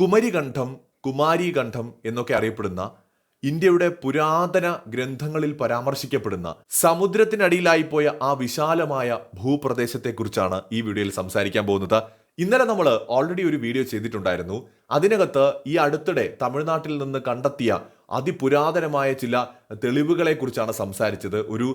കുമരികണ്ഠം കുമാരീകണ്ഠം എന്നൊക്കെ അറിയപ്പെടുന്ന ഇന്ത്യയുടെ പുരാതന ഗ്രന്ഥങ്ങളിൽ പരാമർശിക്കപ്പെടുന്ന സമുദ്രത്തിനടിയിലായി പോയ ആ വിശാലമായ ഭൂപ്രദേശത്തെക്കുറിച്ചാണ് ഈ വീഡിയോയിൽ സംസാരിക്കാൻ പോകുന്നത്. ഇന്നലെ നമ്മൾ ഓൾറെഡി ഒരു വീഡിയോ ചെയ്തിട്ടുണ്ടായിരുന്നു. അതിനകത്ത് ഈ അടുത്തിടെ തമിഴ്നാട്ടിൽ നിന്ന് കണ്ടെത്തിയ അതിപുരാതനമായ ചില തെളിവുകളെ കുറിച്ചാണ് സംസാരിച്ചത്. ഒരു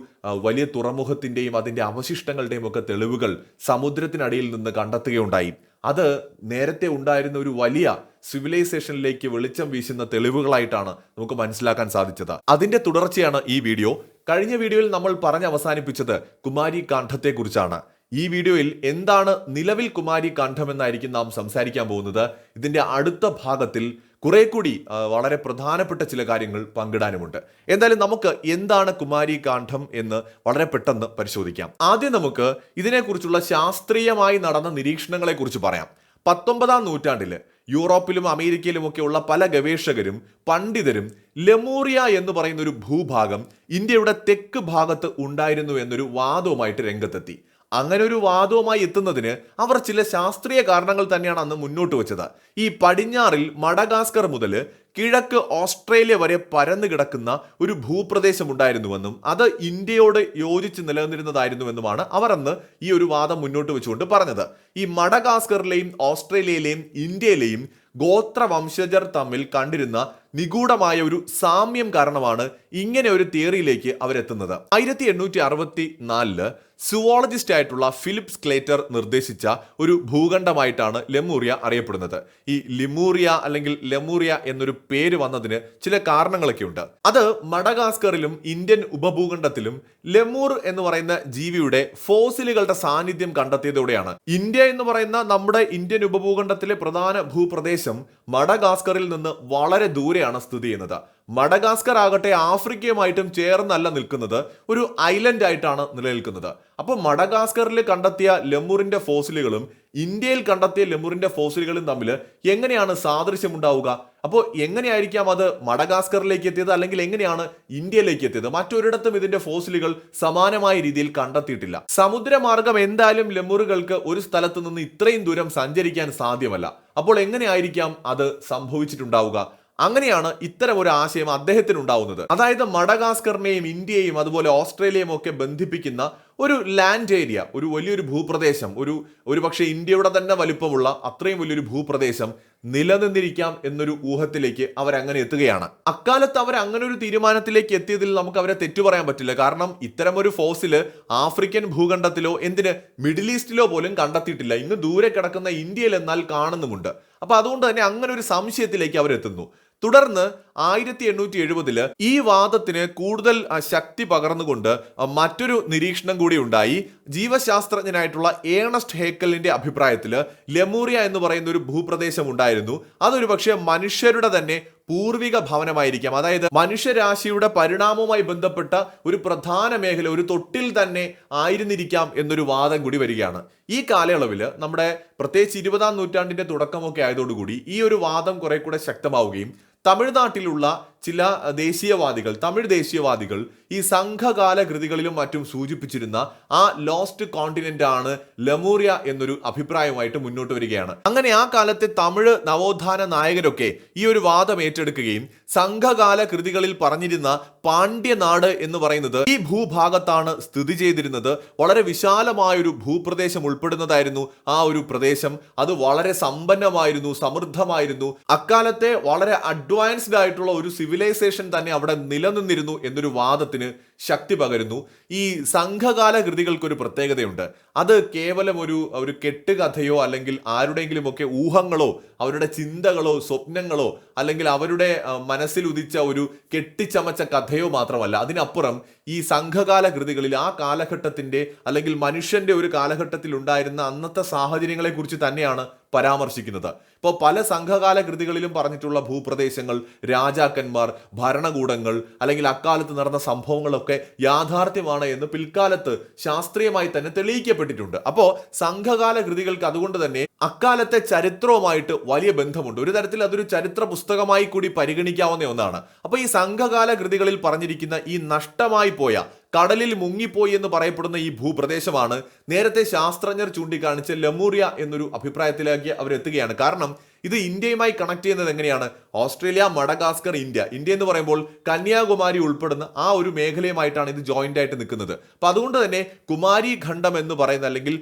വലിയ തുറമുഖത്തിന്റെയും അതിന്റെ അവശിഷ്ടങ്ങളുടെയും ഒക്കെ തെളിവുകൾ സമുദ്രത്തിനടിയിൽ നിന്ന് കണ്ടെത്തുകയുണ്ടായി. അത് നേരത്തെ ഉണ്ടായിരുന്ന ഒരു വലിയ സിവിലൈസേഷനിലേക്ക് വെളിച്ചം വീശുന്ന തെളിവുകളായിട്ടാണ് നമുക്ക് മനസ്സിലാക്കാൻ സാധിച്ചത്. അതിന്റെ തുടർച്ചയാണ് ഈ വീഡിയോ കഴിഞ്ഞ വീഡിയോയിൽ നമ്മൾ പറഞ്ഞ് അവസാനിപ്പിച്ചത് കുമാരി കാണ്ഡത്തെ കുറിച്ചാണ് ഈ വീഡിയോയിൽ എന്താണ് നിലവിൽ കുമാരി കണ്ഠമെന്നായിരിക്കും നാം സംസാരിക്കാൻ പോകുന്നത്. ഇതിന്റെ അടുത്ത ഭാഗത്തിൽ കുറെ കൂടി വളരെ പ്രധാനപ്പെട്ട ചില കാര്യങ്ങൾ പങ്കിടാനുമുണ്ട്. എന്തായാലും നമുക്ക് എന്താണ് കുമാരി കാന്ഠം എന്ന് വളരെ പെട്ടെന്ന് പരിശോധിക്കാം. ആദ്യം നമുക്ക് ഇതിനെക്കുറിച്ചുള്ള ശാസ്ത്രീയമായി നടന്ന നിരീക്ഷണങ്ങളെക്കുറിച്ച് പറയാം. പത്തൊമ്പതാം നൂറ്റാണ്ടിൽ യൂറോപ്പിലും അമേരിക്കയിലുമൊക്കെ ഉള്ള പല ഗവേഷകരും പണ്ഡിതരും ലെമൂറിയ എന്ന് പറയുന്ന ഒരു ഭൂഭാഗം ഇന്ത്യയുടെ തെക്ക് ഭാഗത്ത് ഉണ്ടായിരുന്നു എന്നൊരു വാദവുമായിട്ട് രംഗത്തെത്തി. അങ്ങനെ ഒരു വാദവുമായി എത്തുന്നതിന് അവർ ചില ശാസ്ത്രീയ കാരണങ്ങൾ തന്നെയാണ് അന്ന് മുന്നോട്ട് വെച്ചത്. ഈ പടിഞ്ഞാറിൽ മഡഗാസ്കർ മുതൽ കിഴക്ക് ഓസ്ട്രേലിയ വരെ പരന്നു കിടക്കുന്ന ഒരു ഭൂപ്രദേശം ഉണ്ടായിരുന്നുവെന്നും അത് ഇന്ത്യയോട് യോജിച്ച് നിലനിന്നിരുന്നതായിരുന്നുവെന്നുമാണ് അവർ അന്ന് ഈ ഒരു വാദം മുന്നോട്ട് വെച്ചുകൊണ്ട് പറഞ്ഞത്. ഈ മഡഗാസ്കറിലെയും ഓസ്ട്രേലിയയിലെയും ഇന്ത്യയിലെയും ഗോത്ര വംശജർ തമ്മിൽ കണ്ടിരുന്ന നിഗൂഢമായ ഒരു സാമ്യം കാരണമാണ് ഇങ്ങനെ ഒരു തിയറിയിലേക്ക് അവരെത്തുന്നത്. ആയിരത്തി എണ്ണൂറ്റി അറുപത്തി നാലിൽ സുവോളജിസ്റ്റ് ആയിട്ടുള്ള ഫിലിപ്സ് ക്ലേറ്റർ നിർദ്ദേശിച്ച ഒരു ഭൂഖണ്ഡമായിട്ടാണ് ലെമൂറിയ അറിയപ്പെടുന്നത്. ഈ ലിമൂറിയ അല്ലെങ്കിൽ ലെമൂറിയ എന്നൊരു പേര് വന്നതിന് ചില കാരണങ്ങളൊക്കെ ഉണ്ട് അത് മഡഗാസ്കറിലും ഇന്ത്യൻ ഉപഭൂഖണ്ഡത്തിലും ലെമൂർ എന്ന് പറയുന്ന ജീവിയുടെ ഫോസിലുകളുടെ സാന്നിധ്യം കണ്ടെത്തിയതോടെയാണ്. ഇന്ത്യ എന്ന് പറയുന്ന നമ്മുടെ ഇന്ത്യൻ ഉപഭൂഖണ്ഡത്തിലെ പ്രധാന ഭൂപ്രദേശം മഡഗാസ്കറിൽ നിന്ന് വളരെ ദൂരെയാണ് സ്ഥിതി ചെയ്യുന്നത്. മഡഗാസ്കർ ആകട്ടെ ആഫ്രിക്കയുമായിട്ടും ചേർന്നല്ല നിൽക്കുന്നത് ഒരു ഐലൻഡ് ആയിട്ടാണ് നിലനിൽക്കുന്നത്. അപ്പോൾ മഡഗാസ്കറിൽ കണ്ടെത്തിയ ലെമ്മൂറിന്റെ ഫോസിലുകളും ഇന്ത്യയിൽ കണ്ടെത്തിയ ലെമ്മൂറിന്റെ ഫോസിലുകളും തമ്മിൽ എങ്ങനെയാണ് സാദൃശ്യം ഉണ്ടാവുക അപ്പോൾ എങ്ങനെയായിരിക്കാം അത് മഡഗാസ്കറിലേക്ക് എത്തിയത് അല്ലെങ്കിൽ എങ്ങനെയാണ് ഇന്ത്യയിലേക്ക് എത്തിയത്? മറ്റൊരിടത്തും ഇതിന്റെ ഫോസിലുകൾ സമാനമായ രീതിയിൽ കണ്ടെത്തിയിട്ടില്ല. സമുദ്രമാർഗം എന്തായാലും ലെമ്മൂറുകൾക്ക് ഒരു സ്ഥലത്ത് നിന്ന് ഇത്രയും ദൂരം സഞ്ചരിക്കാൻ സാധ്യമല്ല. അപ്പോൾ എങ്ങനെയായിരിക്കാം അത് സംഭവിച്ചിട്ടുണ്ടാവുക? അങ്ങനെയാണ് ഇത്തരം ഒരു ആശയം അദ്ദേഹത്തിന് ഉണ്ടാവുന്നത് അതായത് മഡഗാസ്കറിനെയും ഇന്ത്യയെയും അതുപോലെ ഓസ്ട്രേലിയയും ഒക്കെ ബന്ധിപ്പിക്കുന്ന ഒരു ലാൻഡ് ഏരിയ ഒരു വലിയൊരു ഭൂപ്രദേശം ഒരു ഒരു പക്ഷേ ഇന്ത്യയുടെ തന്നെ വലിപ്പമുള്ള അത്രയും വലിയൊരു ഭൂപ്രദേശം നിലനിന്നിരിക്കാം എന്നൊരു ഊഹത്തിലേക്ക് അവരങ്ങനെ എത്തുകയാണ്. അക്കാലത്ത് അവർ അങ്ങനെ ഒരു തീരുമാനത്തിലേക്ക് എത്തിയതിൽ നമുക്ക് അവരെ തെറ്റു പറയാൻ പറ്റില്ല. കാരണം ഇത്തരം ഒരു ഫോസിൽ ആഫ്രിക്കൻ ഭൂഖണ്ഡത്തിലോ എന്തിന് മിഡിൽ ഈസ്റ്റിലോ പോലും കണ്ടെത്തിയിട്ടില്ല. ഇന്ന് ദൂരെ കിടക്കുന്ന ഇന്ത്യയിൽ എന്നാൽ കാണുന്നുമുണ്ട്. അപ്പൊ അതുകൊണ്ട് തന്നെ അങ്ങനെ ഒരു സംശയത്തിലേക്ക് അവരെത്തുന്നു. തുടർന്ന് ആയിരത്തി എണ്ണൂറ്റി എഴുപതിൽ ഈ വാദത്തിന് കൂടുതൽ ശക്തി പകർന്നുകൊണ്ട് മറ്റൊരു നിരീക്ഷണം കൂടി ഉണ്ടായി. ജീവശാസ്ത്രജ്ഞനായിട്ടുള്ള ഏണസ്റ്റ് ഹേക്കലിന്റെ അഭിപ്രായത്തിൽ ലെമൂറിയ എന്ന് പറയുന്ന ഒരു ഭൂപ്രദേശം ഉണ്ടായിരുന്നു. അതൊരു പക്ഷേ മനുഷ്യരുടെ തന്നെ പൂർവിക ഭവനമായിരിക്കാം. അതായത് മനുഷ്യരാശിയുടെ പരിണാമവുമായി ബന്ധപ്പെട്ട ഒരു പ്രധാന മേഖല ഒരു തൊട്ടിൽ തന്നെ ആയിരുന്നിരിക്കാം എന്നൊരു വാദം കൂടി വരികയാണ്. ഈ കാലയളവിൽ നമ്മുടെ പ്രത്യേകിച്ച് ഇരുപതാം നൂറ്റാണ്ടിന്റെ തുടക്കമൊക്കെ ആയതോടുകൂടി ഈ ഒരു വാദം കുറെ കൂടെ ശക്തമാവുകയും തമിഴ്നാട്ടിലുള്ള ചില ദേശീയവാദികൾ തമിഴ് ദേശീയവാദികൾ ഈ സംഘകാല കൃതികളിലും മറ്റും സൂചിപ്പിച്ചിരുന്ന ആ ലോസ്റ്റ് കോണ്ടിനെന്റ് ആണ് ലമൂറിയ എന്നൊരു അഭിപ്രായമായിട്ട് മുന്നോട്ട് വരികയാണ്. അങ്ങനെ ആ കാലത്തെ തമിഴ് നവോത്ഥാന നായകരൊക്കെ ഈ ഒരു വാദം ഏറ്റെടുക്കുകയും സംഘകാല കൃതികളിൽ പറഞ്ഞിരുന്ന പാണ്ഡ്യനാട് എന്ന് പറയുന്നത് ഈ ഭൂഭാഗത്താണ് സ്ഥിതി ചെയ്തിരുന്നത്. വളരെ വിശാലമായൊരു ഭൂപ്രദേശം ഉൾപ്പെടുന്നതായിരുന്നു ആ ഒരു പ്രദേശം. അത് വളരെ സമ്പന്നമായിരുന്നു സമൃദ്ധമായിരുന്നു. അക്കാലത്തെ വളരെ അഡ്വാൻസ്ഡ് ആയിട്ടുള്ള ഒരു സിവിലൈസേഷൻ തന്നെ അവിടെ നിലനിന്നിരുന്നു എന്നൊരു വാദത്തിന് ശക്തി പകരുന്നു. ഈ സംഘകാല കൃതികൾക്കൊരു പ്രത്യേകതയുണ്ട്. അത് കേവലം ഒരു ഒരു കെട്ടുകഥയോ അല്ലെങ്കിൽ ആരുടെയെങ്കിലും ഒക്കെ ഊഹങ്ങളോ അവരുടെ ചിന്തകളോ സ്വപ്നങ്ങളോ അല്ലെങ്കിൽ അവരുടെ മനസ്സിൽ ഉദിച്ച ഒരു കെട്ടിച്ചമച്ച കഥയോ മാത്രമല്ല. അതിനപ്പുറം ഈ സംഘകാല കൃതികളിൽ ആ കാലഘട്ടത്തിന്റെ അല്ലെങ്കിൽ മനുഷ്യന്റെ ഒരു കാലഘട്ടത്തിൽ ഉണ്ടായിരുന്ന അന്നത്തെ സാഹചര്യങ്ങളെക്കുറിച്ച് തന്നെയാണ് പരാമർശിക്കുന്നത്. ഇപ്പോൾ പല സംഘകാല കൃതികളിലും പറഞ്ഞിട്ടുള്ള ഭൂപ്രദേശങ്ങൾ രാജാക്കന്മാർ ഭരണകൂടങ്ങൾ അല്ലെങ്കിൽ അക്കാലത്ത് നടന്ന സംഭവങ്ങളൊക്കെ യാഥാർത്ഥ്യമാണ് എന്ന് പിൽക്കാലത്ത് ശാസ്ത്രീയമായി തന്നെ തെളിയിക്കപ്പെട്ടിട്ടുണ്ട്. അപ്പോൾ സംഘകാല കൃതികൾക്ക് അതുകൊണ്ട് തന്നെ അക്കാലത്തെ ചരിത്രവുമായിട്ട് വലിയ ബന്ധമുണ്ട്. ഒരു തരത്തിൽ അതൊരു ചരിത്ര പുസ്തകമായി കൂടി പരിഗണിക്കാവുന്ന ഒന്നാണ്. അപ്പോൾ ഈ സംഘകാല കൃതികളിൽ പറഞ്ഞിരിക്കുന്ന ഈ നഷ്ടമായി പോയ കടലിൽ മുങ്ങിപ്പോയി എന്ന് പറയപ്പെടുന്ന ഈ ഭൂപ്രദേശമാണ് നേരത്തെ ശാസ്ത്രജ്ഞർ ചൂണ്ടിക്കാണിച്ച ലമൂറിയ എന്നൊരു അഭിപ്രായത്തിലേക്ക് അവരെത്തുകയാണ്. കാരണം ഇത് ഇന്ത്യയുമായി കണക്ട് ചെയ്യുന്നത് എങ്ങനെയാണ്? Australia Madagascar India. ഇന്ത്യ എന്ന് പറയുമ്പോൾ കന്യാകുമാരി ഉൾപ്പെടുന്ന ആ ഒരു മേഖലയുമായിട്ടാണ് ഇത് ജോയിന്റ് ആയിട്ട് നിൽക്കുന്നത്. അപ്പൊ അതുകൊണ്ട് തന്നെ കുമാരി ഖണ്ഡം എന്ന് പറയുന്ന അല്ലെങ്കിൽ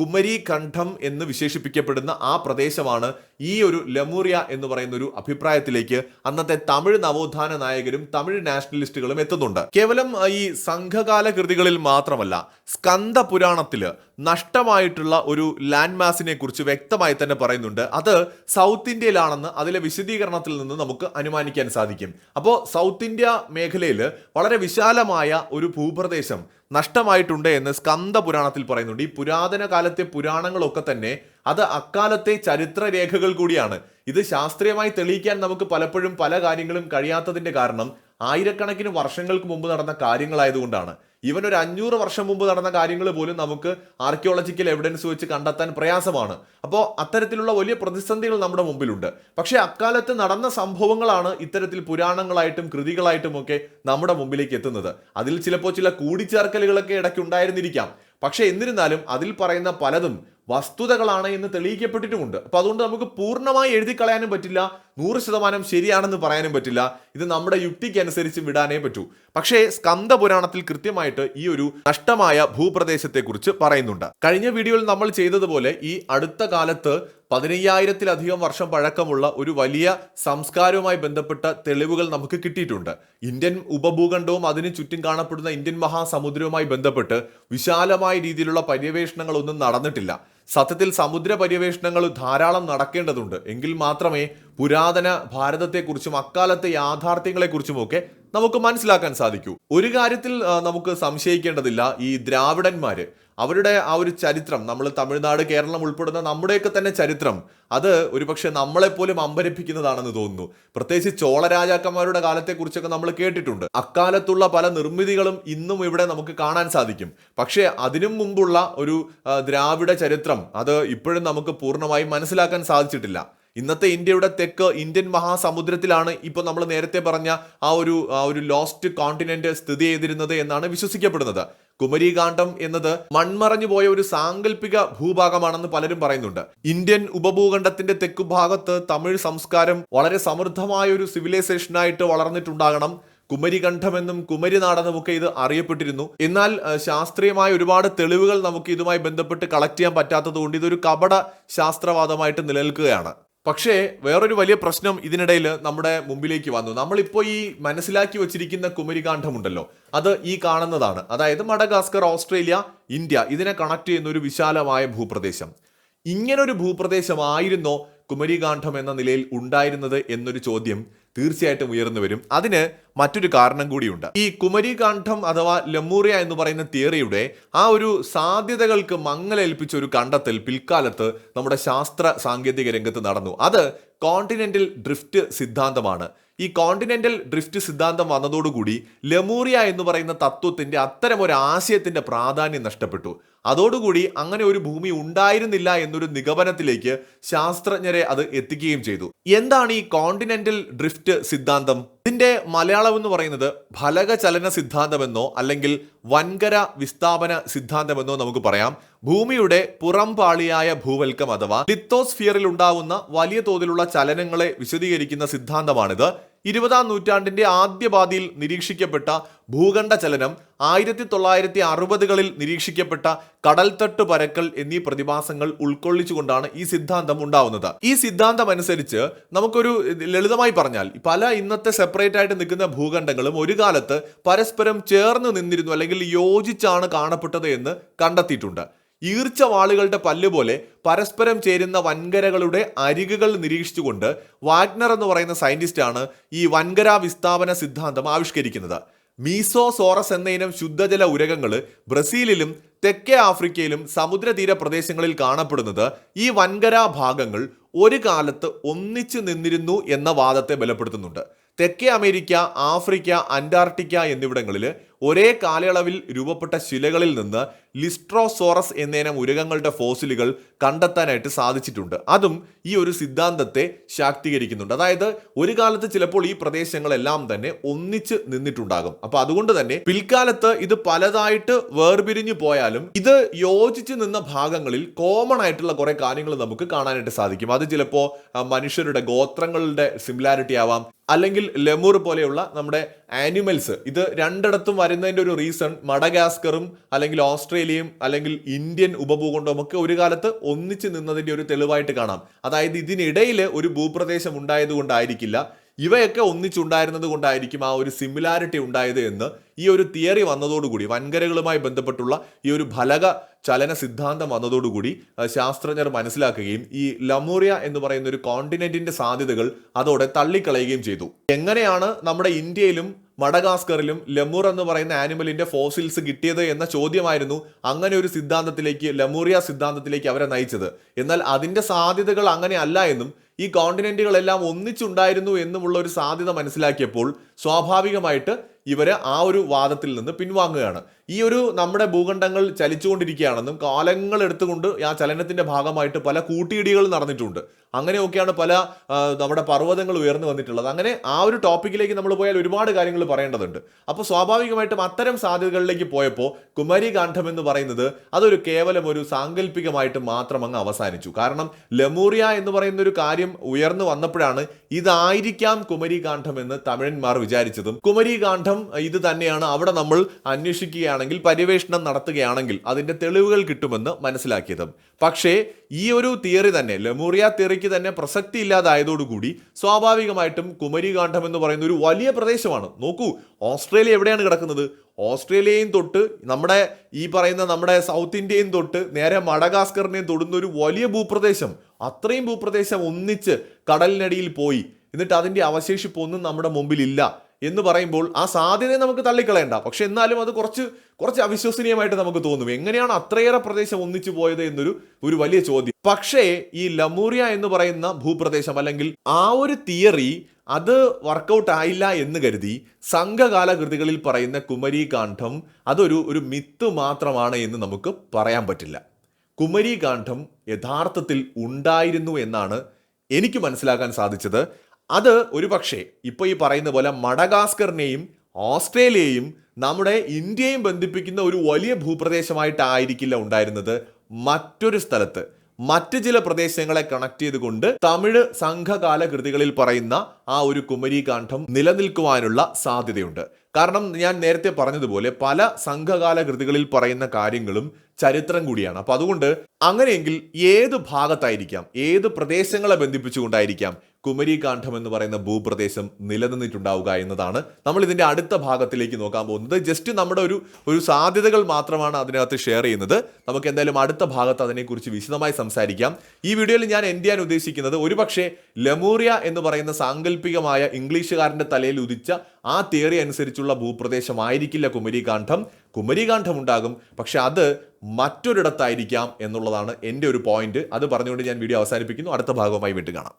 കുമരി ഖണ്ഡം എന്ന് വിശേഷിപ്പിക്കപ്പെടുന്ന ആ പ്രദേശമാണ് ഈ ഒരു ലമൂറിയ എന്ന് പറയുന്ന ഒരു അഭിപ്രായത്തിലേക്ക് അന്നത്തെ തമിഴ് നവോത്ഥാന നായകരും തമിഴ് നാഷണലിസ്റ്റുകളും എത്തുന്നുണ്ട്. കേവലം ഈ സംഘകാല കൃതികളിൽ മാത്രമല്ല സ്കന്ദ പുരാണത്തിൽ നഷ്ടമായിട്ടുള്ള ഒരു ലാൻഡ് മാസിനെ കുറിച്ച് വ്യക്തമായി തന്നെ പറയുന്നുണ്ട്. അത് സൗത്ത് ഇന്ത്യയിലാണെന്ന് അതിലെ വിശദീകരണത്തിൽ നിന്ന് നമുക്ക് അനുമാനിക്കാൻ സാധിക്കും. അപ്പോൾ സൗത്ത് ഇന്ത്യ മേഖലയിൽ വളരെ വിശാലമായ ഒരു ഭൂപ്രദേശം നഷ്ടമായിട്ടുണ്ട് എന്ന് സ്കന്ദ പുരാണത്തിൽ പറയുന്നുണ്ട്. ഈ പുരാതന കാലത്തെ പുരാണങ്ങളൊക്കെ തന്നെ അത് അക്കാലത്തെ ചരിത്ര രേഖകൾ കൂടിയാണ്. ഇത് ശാസ്ത്രീയമായി തെളിയിക്കാൻ നമുക്ക് പലപ്പോഴും പല കാര്യങ്ങളും കഴിയാത്തതിന്റെ കാരണം ആയിരക്കണക്കിന് വർഷങ്ങൾക്ക് മുമ്പ് നടന്ന കാര്യങ്ങളായതുകൊണ്ടാണ്. ഇവൻ ഒരു അഞ്ഞൂറ് വർഷം മുമ്പ് നടന്ന കാര്യങ്ങൾ പോലും നമുക്ക് ആർക്കിയോളജിക്കൽ എവിഡൻസ് വെച്ച് കണ്ടെത്താൻ പ്രയാസമാണ്. അപ്പോൾ അത്തരത്തിലുള്ള വലിയ പ്രതിസന്ധികൾ നമ്മുടെ മുമ്പിലുണ്ട്. പക്ഷേ അക്കാലത്ത് നടന്ന സംഭവങ്ങളാണ് ഇത്തരത്തിൽ പുരാണങ്ങളായിട്ടും കൃതികളായിട്ടും ഒക്കെ നമ്മുടെ മുമ്പിലേക്ക് എത്തുന്നത്. അതിൽ ചിലപ്പോൾ ചില കൂടിച്ചേർക്കലുകളൊക്കെ ഇടയ്ക്ക് ഉണ്ടായിരുന്നിരിക്കാം. പക്ഷേ എന്നിരുന്നാലും അതിൽ പറയുന്ന പലതും വസ്തുതകളാണ് എന്ന് തെളിയിക്കപ്പെട്ടിട്ടുമുണ്ട്. അപ്പൊ അതുകൊണ്ട് നമുക്ക് പൂർണമായി എഴുതി കളയാനും പറ്റില്ല നൂറ് ശതമാനം ശരിയാണെന്ന് പറയാനും പറ്റില്ല. ഇത് നമ്മുടെ യുക്തിക്ക് അനുസരിച്ച് വിടാനേ പറ്റൂ. പക്ഷേ സ്കന്ദ പുരാണത്തിൽ കൃത്യമായിട്ട് ഈ ഒരു നഷ്ടമായ ഭൂപ്രദേശത്തെക്കുറിച്ച് പറയുന്നുണ്ട്. കഴിഞ്ഞ വീഡിയോയിൽ നമ്മൾ ചെയ്തതുപോലെ ഈ അടുത്ത കാലത്ത് പതിനയ്യായിരത്തിലധികം വർഷം പഴക്കമുള്ള ഒരു വലിയ സംസ്കാരവുമായി ബന്ധപ്പെട്ട തെളിവുകൾ നമുക്ക് കിട്ടിയിട്ടുണ്ട്. ഇന്ത്യൻ ഉപഭൂഖണ്ഡവും അതിന് ചുറ്റും കാണപ്പെടുന്ന ഇന്ത്യൻ മഹാസമുദ്രവുമായി ബന്ധപ്പെട്ട് വിശാലമായ രീതിയിലുള്ള പര്യവേഷണങ്ങളൊന്നും നടന്നിട്ടില്ല. സത്യത്തിൽ സമുദ്ര പര്യവേഷണങ്ങൾ ധാരാളം നടക്കേണ്ടതുണ്ട്. എങ്കിൽ മാത്രമേ പുരാതന ഭാരതത്തെക്കുറിച്ചും അക്കാലത്തെ യാഥാർത്ഥ്യങ്ങളെക്കുറിച്ചുമൊക്കെ നമുക്ക് മനസ്സിലാക്കാൻ സാധിക്കൂ. ഒരു കാര്യത്തിൽ നമുക്ക് സംശയിക്കേണ്ടതില്ല ഈ ദ്രാവിഡന്മാര്. അവരുടെ ആ ഒരു ചരിത്രം നമ്മൾ തമിഴ്നാട് കേരളം ഉൾപ്പെടുന്ന നമ്മുടെയൊക്കെ തന്നെ ചരിത്രം അത് ഒരുപക്ഷെ നമ്മളെപ്പോലും അമ്പരപ്പിക്കുന്നതാണെന്ന് തോന്നുന്നു. പ്രത്യേകിച്ച് ചോള രാജാക്കന്മാരുടെ കാലത്തെക്കുറിച്ചൊക്കെ നമ്മൾ കേട്ടിട്ടുണ്ട്. അക്കാലത്തുള്ള പല നിർമ്മിതികളും ഇന്നും ഇവിടെ നമുക്ക് കാണാൻ സാധിക്കും. പക്ഷേ അതിനും മുമ്പുള്ള ഒരു ദ്രാവിഡ ചരിത്രം അത് ഇപ്പോഴും നമുക്ക് പൂർണമായി മനസ്സിലാക്കാൻ സാധിച്ചിട്ടില്ല. ഇന്നത്തെ ഇന്ത്യയുടെ തെക്ക് ഇന്ത്യൻ മഹാസമുദ്രത്തിലാണ് ഇപ്പോൾ നമ്മൾ നേരത്തെ പറഞ്ഞ ആ ഒരു ആ ഒരു ലോസ്റ്റ് കോണ്ടിനെന്റ് സ്ഥിതി ചെയ്തിരുന്നത് എന്നാണ് വിശ്വസിക്കപ്പെടുന്നത്. കുമരികാന്ഡം എന്നത് മൺമറഞ്ഞു പോയ ഒരു സാങ്കല്പിക ഭൂഭാഗമാണെന്ന് പലരും പറയുന്നുണ്ട്. ഇന്ത്യൻ ഉപഭൂഖണ്ഡത്തിന്റെ തെക്കു ഭാഗത്ത് തമിഴ് സംസ്കാരം വളരെ സമൃദ്ധമായ ഒരു സിവിലൈസേഷനായിട്ട് വളർന്നിട്ടുണ്ടാകണം. കുമരികണ്ഠമെന്നും കുമരിനാടെന്നുമൊക്കെ ഇത് അറിയപ്പെട്ടിരുന്നു. എന്നാൽ ശാസ്ത്രീയമായ ഒരുപാട് തെളിവുകൾ നമുക്ക് ഇതുമായി ബന്ധപ്പെട്ട് കളക്ട് ചെയ്യാൻ പറ്റാത്തത് കൊണ്ട് ഇതൊരു കപട ശാസ്ത്രവാദമായിട്ട് നിലനിൽക്കുകയാണ്. പക്ഷേ വേറൊരു വലിയ പ്രശ്നം ഇതിനിടയിൽ നമ്മുടെ മുമ്പിലേക്ക് വന്നു. നമ്മളിപ്പോൾ ഈ മനസ്സിലാക്കി വച്ചിരിക്കുന്ന കുമരികാന്ഡമുണ്ടല്ലോ. അത് ഈ കാണുന്നതാണ്. അതായത് മഡഗാസ്കർ ഓസ്ട്രേലിയ ഇന്ത്യ ഇതിനെ കണക്ട് ചെയ്യുന്ന ഒരു വിശാലമായ ഭൂപ്രദേശം. ഇങ്ങനൊരു ഭൂപ്രദേശമായിരുന്നോ കുമരികാന്ഠം എന്ന നിലയിൽ ഉണ്ടായിരുന്നത് എന്നൊരു ചോദ്യം തീർച്ചയായിട്ടും ഉയർന്നു വരും. അതിന് മറ്റൊരു കാരണം കൂടിയുണ്ട്. ഈ കുമരികാന്ഠം അഥവാ ലമൂറിയ എന്ന് പറയുന്ന തിയറിയുടെ ആ ഒരു സാധ്യതകൾക്ക് മങ്ങലേൽപ്പിച്ച ഒരു കണ്ടെത്തൽ പിൽക്കാലത്ത് നമ്മുടെ ശാസ്ത്ര സാങ്കേതിക രംഗത്ത് നടന്നു. അത് കോണ്ടിനെന്റൽ ഡ്രിഫ്റ്റ് സിദ്ധാന്തമാണ്. ഈ കോണ്ടിനെന്റൽ ഡ്രിഫ്റ്റ് സിദ്ധാന്തം വന്നതോടുകൂടി ലമൂറിയ എന്ന് പറയുന്ന തത്വത്തിന്റെ അത്തരം ഒരു ആശയത്തിന്റെ പ്രാധാന്യം നഷ്ടപ്പെട്ടു. അതോടുകൂടി അങ്ങനെ ഒരു ഭൂമി ഉണ്ടായിരുന്നില്ല എന്നൊരു നിഗമനത്തിലേക്ക് ശാസ്ത്രജ്ഞരെ അത് എത്തിക്കുകയും ചെയ്തു. എന്താണ് ഈ കോണ്ടിനെന്റൽ ഡ്രിഫ്റ്റ് സിദ്ധാന്തം. ഇതിന്റെ മലയാളം എന്ന് പറയുന്നത് ഫലക ചലന സിദ്ധാന്തമെന്നോ അല്ലെങ്കിൽ വൻകര വിസ്ഥാപന സിദ്ധാന്തമെന്നോ നമുക്ക് പറയാം. ഭൂമിയുടെ പുറംപാളിയായ ഭൂവൽക്കം അഥവാ ലിത്തോസ്ഫിയറിൽ ഉണ്ടാവുന്ന വലിയ തോതിലുള്ള ചലനങ്ങളെ വിശദീകരിക്കുന്ന സിദ്ധാന്തമാണിത്. ഇരുപതാം നൂറ്റാണ്ടിന്റെ ആദ്യ പാതിയിൽ നിരീക്ഷിക്കപ്പെട്ട ഭൂഖണ്ഡ ചലനം ആയിരത്തി തൊള്ളായിരത്തി അറുപതുകളിൽ നിരീക്ഷിക്കപ്പെട്ട കടൽത്തട്ട് പരക്കൽ എന്നീ പ്രതിഭാസങ്ങൾ ഉൾക്കൊള്ളിച്ചുകൊണ്ടാണ് ഈ സിദ്ധാന്തം ഉണ്ടാവുന്നത്. ഈ സിദ്ധാന്തം അനുസരിച്ച് നമുക്കൊരു ലളിതമായി പറഞ്ഞാൽ പല ഇന്നത്തെ സെപ്പറേറ്റ് ആയിട്ട് നിൽക്കുന്ന ഭൂഖണ്ഡങ്ങളും ഒരു കാലത്ത് പരസ്പരം ചേർന്ന് നിന്നിരുന്നു അല്ലെങ്കിൽ യോജിച്ചാണ് കാണപ്പെട്ടത് എന്ന് കണ്ടെത്തിയിട്ടുണ്ട്. ഈർച്ച വാളുകളുടെ പല്ലുപോലെ പരസ്പരം ചേരുന്ന വൻകരകളുടെ അരികുകൾ നിരീക്ഷിച്ചുകൊണ്ട് വാഗ്നർ എന്ന് പറയുന്ന സയന്റിസ്റ്റാണ് ഈ വൻകര വിസ്ഥാപന സിദ്ധാന്തം ആവിഷ്കരിക്കുന്നത്. മീസോസോറസ് എന്ന ഇനം ശുദ്ധജല ഉരകങ്ങൾ ബ്രസീലിലും തെക്കേ ആഫ്രിക്കയിലും സമുദ്രതീര പ്രദേശങ്ങളിൽ കാണപ്പെടുന്നത് ഈ വൻകര ഭാഗങ്ങൾ ഒരു കാലത്ത് ഒന്നിച്ചു നിന്നിരുന്നു എന്ന വാദത്തെ ബലപ്പെടുത്തുന്നുണ്ട്. തെക്കേ അമേരിക്ക ആഫ്രിക്ക അന്റാർട്ടിക്ക എന്നിവിടങ്ങളിൽ ഒരേ കാലയളവിൽ രൂപപ്പെട്ട ശിലകളിൽ നിന്ന് ലിസ്ട്രോസോറസ് എന്നേനം ഉരകങ്ങളുടെ ഫോസിലുകൾ കണ്ടെത്താനായിട്ട് സാധിച്ചിട്ടുണ്ട്. അതും ഈ ഒരു സിദ്ധാന്തത്തെ ശാക്തീകരിക്കുന്നുണ്ട്. അതായത് ഒരു കാലത്ത് ചിലപ്പോൾ ഈ പ്രദേശങ്ങളെല്ലാം തന്നെ ഒന്നിച്ച് നിന്നിട്ടുണ്ടാകും. അപ്പൊ അതുകൊണ്ട് തന്നെ പിൽക്കാലത്ത് ഇത് പലതായിട്ട് വേർപിരിഞ്ഞു പോയാലും ഇത് യോജിച്ച് നിന്ന ഭാഗങ്ങളിൽ കോമൺ ആയിട്ടുള്ള കുറെ കാര്യങ്ങൾ നമുക്ക് കാണാനായിട്ട് സാധിക്കും. അത് ചിലപ്പോൾ മനുഷ്യരുടെ ഗോത്രങ്ങളുടെ സിമിലാരിറ്റി ആവാം. അല്ലെങ്കിൽ ലെമൂർ പോലെയുള്ള നമ്മുടെ ആനിമൽസ് ഇത് രണ്ടിടത്തും വരുന്നതിന്റെ ഒരു റീസൺ മഡഗാസ്കറും അല്ലെങ്കിൽ ഓസ്ട്രേലിയയും അല്ലെങ്കിൽ ഇന്ത്യൻ ഉപഭൂഖണ്ഡവും ഒക്കെ ഒരു കാലത്ത് ഒന്നിച്ച് നിന്നതിന്റെ ഒരു തെളിവായിട്ട് കാണാം. അതായത് ഇതിനിടയിൽ ഒരു ഭൂപ്രദേശം ഉണ്ടായതുകൊണ്ടായിരിക്കില്ല ഇവയൊക്കെ ഒന്നിച്ചുണ്ടായിരുന്നത് കൊണ്ടായിരിക്കും ആ ഒരു സിമിലാരിറ്റി ഉണ്ടായത് എന്ന് ഈ ഒരു തിയറി വന്നതോടുകൂടി വൻകരകളുമായി ബന്ധപ്പെട്ടുള്ള ഈ ഒരു ഫലക ചലന സിദ്ധാന്തം വന്നതോടുകൂടി ശാസ്ത്രജ്ഞർ മനസ്സിലാക്കുകയും ഈ ലമൂറിയ എന്ന് പറയുന്ന ഒരു കോണ്ടിനെന്റിന്റെ സാധ്യതകൾ അതോടെ തള്ളിക്കളയുകയും ചെയ്തു. എങ്ങനെയാണ് നമ്മുടെ ഇന്ത്യയിലും മഡഗാസ്കറിലും ലെമൂർ എന്ന് പറയുന്ന ആനിമലിന്റെ ഫോസിൽസ് കിട്ടിയത് എന്ന ചോദ്യമായിരുന്നു അങ്ങനെ ഒരു സിദ്ധാന്തത്തിലേക്ക് ലമൂറിയ സിദ്ധാന്തത്തിലേക്ക് അവരെ നയിച്ചത്. എന്നാൽ അതിന്റെ സാധ്യതകൾ അങ്ങനെ അല്ല എന്നും ഈ കോണ്ടിനെന്റുകളെല്ലാം ഒന്നിച്ചുണ്ടായിരുന്നു എന്നുമുള്ള ഒരു സാധ്യത മനസ്സിലാക്കിയപ്പോൾ സ്വാഭാവികമായിട്ട് ഇവർ ആ ഒരു വാദത്തിൽ നിന്ന് പിൻവാങ്ങുകയാണ്. ഈ ഒരു നമ്മുടെ ഭൂഖണ്ഡങ്ങൾ ചലിച്ചുകൊണ്ടിരിക്കുകയാണെന്നും കാലങ്ങൾ എടുത്തുകൊണ്ട് ആ ചലനത്തിന്റെ ഭാഗമായിട്ട് പല കൂട്ടിയിടികൾ നടന്നിട്ടുണ്ട്. അങ്ങനെയൊക്കെയാണ് പല നമ്മുടെ പർവതങ്ങൾ ഉയർന്നു വന്നിട്ടുള്ളത്. അങ്ങനെ ആ ഒരു ടോപ്പിക്കിലേക്ക് നമ്മൾ പോയാൽ ഒരുപാട് കാര്യങ്ങൾ പറയേണ്ടതുണ്ട്. അപ്പോൾ സ്വാഭാവികമായിട്ടും അത്തരം സാധ്യതകളിലേക്ക് പോയപ്പോൾ കുമാരി കാണ്ഡം എന്ന് പറയുന്നത് അതൊരു കേവലം ഒരു സാങ്കല്പികമായിട്ട് മാത്രം അങ്ങ് അവസാനിച്ചു. കാരണം ലമൂറിയ എന്ന് പറയുന്ന ഒരു കാര്യം ഉയർന്നു വന്നപ്പോഴാണ് ഇതായിരിക്കാം കുമരി കാണ്ഡം എന്ന് തമിഴന്മാർ വിചാരിച്ചതും. കുമരി കാണ്ഡം ഇത് തന്നെയാണ് അവിടെ നമ്മൾ അന്വേഷിക്കുകയാണെങ്കിൽ പര്യവേഷണം നടത്തുകയാണെങ്കിൽ അതിന്റെ തെളിവുകൾ കിട്ടുമെന്ന് മനസ്സിലാക്കിയത്. പക്ഷേ ഈ ഒരു തിയറി തന്നെ ലമൂറിയ തിയറിക്ക് തന്നെ പ്രസക്തി ഇല്ലാതായതോടുകൂടി സ്വാഭാവികമായിട്ടും കുമരികാന്ഠം എന്ന് പറയുന്ന ഒരു വലിയ പ്രദേശമാണ്. നോക്കൂ ഓസ്ട്രേലിയ എവിടെയാണ് കിടക്കുന്നത്? ഓസ്ട്രേലിയയും തൊട്ട് നമ്മുടെ ഈ പറയുന്ന നമ്മുടെ സൗത്ത് ഇന്ത്യയും തൊട്ട് നേരെ മടഗാസ്കറിനെയും തൊടുന്ന ഒരു വലിയ ഭൂപ്രദേശം. അത്രയും ഭൂപ്രദേശം ഒന്നിച്ച് കടലിനടിയിൽ പോയി. എന്നിട്ട് അതിന്റെ അവശേഷിപ്പ് ഒന്നും നമ്മുടെ മുമ്പിൽ ഇല്ല എന്ന് പറയുമ്പോൾ ആ സാധ്യതയെ നമുക്ക് തള്ളിക്കളയണ്ട. പക്ഷെ എന്നാലും അത് കുറച്ച് കുറച്ച് അവിശ്വസനീയമായിട്ട് നമുക്ക് തോന്നും. എങ്ങനെയാണ് അത്രയേറെ പ്രദേശം ഒന്നിച്ചു പോയത് എന്നൊരു ഒരു വലിയ ചോദ്യം. പക്ഷേ ഈ ലമൂറിയ എന്ന് പറയുന്ന ഭൂപ്രദേശം അല്ലെങ്കിൽ ആ ഒരു തിയറി അത് വർക്കൗട്ട് ആയില്ല എന്ന് കരുതി സംഘകാല കൃതികളിൽ പറയുന്ന കുമരി കാണ്ഡം അതൊരു ഒരു മിത്ത് മാത്രമാണ് എന്ന് നമുക്ക് പറയാൻ പറ്റില്ല. കുമരി കാണ്ഡം യഥാർത്ഥത്തിൽ ഉണ്ടായിരുന്നു എന്നാണ് എനിക്ക് മനസ്സിലാക്കാൻ സാധിച്ചത്. അത് ഒരു പക്ഷേ ഇപ്പോൾ ഈ പറയുന്ന പോലെ മഡഗാസ്കറിനെയും ഓസ്ട്രേലിയയും നമ്മുടെ ഇന്ത്യയും ബന്ധിപ്പിക്കുന്ന ഒരു വലിയ ഭൂപ്രദേശമായിട്ടായിരിക്കില്ല ഉണ്ടായിരുന്നത് മറ്റൊരു സ്ഥലത്ത്. മറ്റ് ചില പ്രദേശങ്ങളെ കണക്ട് ചെയ്തുകൊണ്ട് തമിഴ് സംഘകാല കൃതികളിൽ പറയുന്ന ആ ഒരു കുമരികാന്ഠം നിലനിൽക്കുവാനുള്ള സാധ്യതയുണ്ട്. കാരണം ഞാൻ നേരത്തെ പറഞ്ഞതുപോലെ പല സംഘകാല കൃതികളിൽ പറയുന്ന കാര്യങ്ങളും ചരിത്രം കൂടിയാണ്. അപ്പൊ അതുകൊണ്ട് അങ്ങനെയെങ്കിൽ ഏത് ഭാഗത്തായിരിക്കാം? ഏത് പ്രദേശങ്ങളെ ബന്ധിപ്പിച്ചുകൊണ്ടായിരിക്കാം കുമരി കാണ്ഡം എന്ന് പറയുന്ന ഭൂപ്രദേശം നിലനിന്നിട്ടുണ്ടാവുക എന്നതാണ് നമ്മൾ ഇതിന്റെ അടുത്ത ഭാഗത്തിലേക്ക് നോക്കാൻ പോകുന്നത്. ജസ്റ്റ് നമ്മുടെ ഒരു ഒരു സാധ്യതകൾ മാത്രമാണ് അതിനകത്ത് ഷെയർ ചെയ്യുന്നത്. നമുക്ക് എന്തായാലും അടുത്ത ഭാഗത്ത് അതിനെക്കുറിച്ച് വിശദമായി സംസാരിക്കാം. ഈ വീഡിയോയിൽ ഞാൻ എന്ത് ചെയ്യാൻ ഉദ്ദേശിക്കുന്നത് ഒരുപക്ഷെ ലമൂറിയ എന്ന് പറയുന്ന സാങ്കല്പികമായ ഇംഗ്ലീഷുകാരന്റെ തലയിൽ ഉദിച്ച ആ തിയറി അനുസരിച്ചുള്ള ഭൂപ്രദേശമായിരിക്കില്ല കുമരികാന്ഠം കുമരികാന്ഠം ഉണ്ടാകും പക്ഷെ അത് മറ്റൊരിടത്തായിരിക്കാം എന്നുള്ളതാണ് എന്റെ ഒരു പോയിന്റ് അത് പറഞ്ഞുകൊണ്ട് ഞാൻ വീഡിയോ അവസാനിപ്പിക്കുന്നു. അടുത്ത ഭാഗവുമായി വീണ്ടും കാണാം.